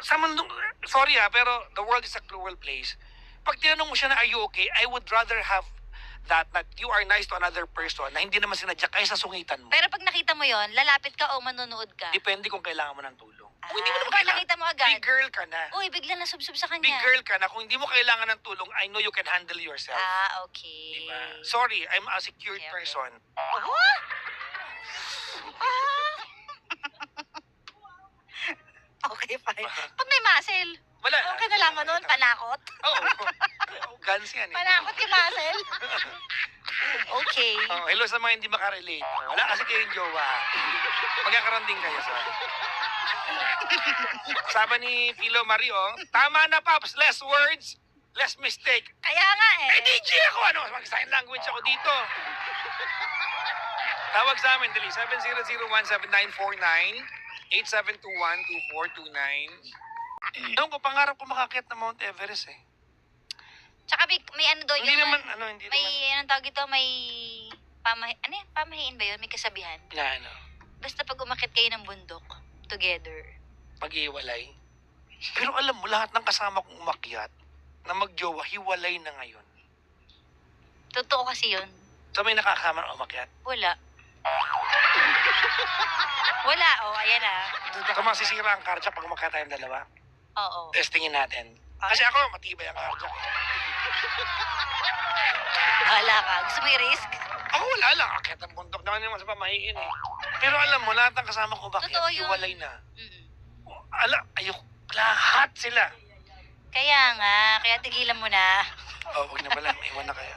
sa mundo, sorry ha, pero the world is a cruel place. Pag tinanong mo siya na, are you okay? I would rather have that, that you are nice to another person na hindi naman sinadya kaysa sungitan mo. Pero pag nakita mo yon, lalapit ka o manunood ka. Depende kung kailangan mo ng tulong. Ah, Kung hindi mo naman kailangan, nakita mo agad. big girl ka na. Uy, bigla na subsub sa kanya. Big girl ka na. Kung hindi mo kailangan ng tulong, I know you can handle yourself. Ah, okay. Diba? Sorry, I'm a secured Okay, okay. person. Oh? Pag may muscle, Wala na lamang nun, panakot. Oo. Oh, guns yan eh. Panakot yung muscle. okay. Oh, hello sa mga hindi makarelate. Wala kasi kayong jowa. Magkakaroon din kayo sa... Sabi ni Philo Mario, tama na Paps, less words, less mistake. Kaya nga eh. Eh, DJ ako, ano? Mag-sign language ako dito. Tawag sa amin, dali. 7001-7949, 8721-2429. Ewan ko, pangarap ko makakit ng Mount Everest eh. Tsaka may, may ano daw Hindi yun. naman, ano, hindi may, naman. anong tawag ito, may pamahi, ano yan, pamahiin ba yun? May kasabihan. Na ano, Basta pag umakit kayo ng bundok, together. pag-iwalay. Pero alam mo, lahat ng kasama kong umakyat na magjowa, hiwalay na ngayon. Totoo kasi yun. So may nakakama na umakyat. Wala. Wala, oh, ayan ah. Duda ka. masisira ang karja pag umakyat tayong dalawa. Oo. Testingin natin. Kasi ako, matibay ang ko. Wala ka. Gusto mo i-risk? Ako wala lang, akyat ang bundok naman naman sa pamahiin eh. Pero alam mo, lahat ng kasama ko umakyat, Totoo yun. hiwalay na. Mm-mm. Ala, ayok, lahat sila. Kaya nga, kaya tigilan mo na. Oh, huwag na pala, iwan na kayo.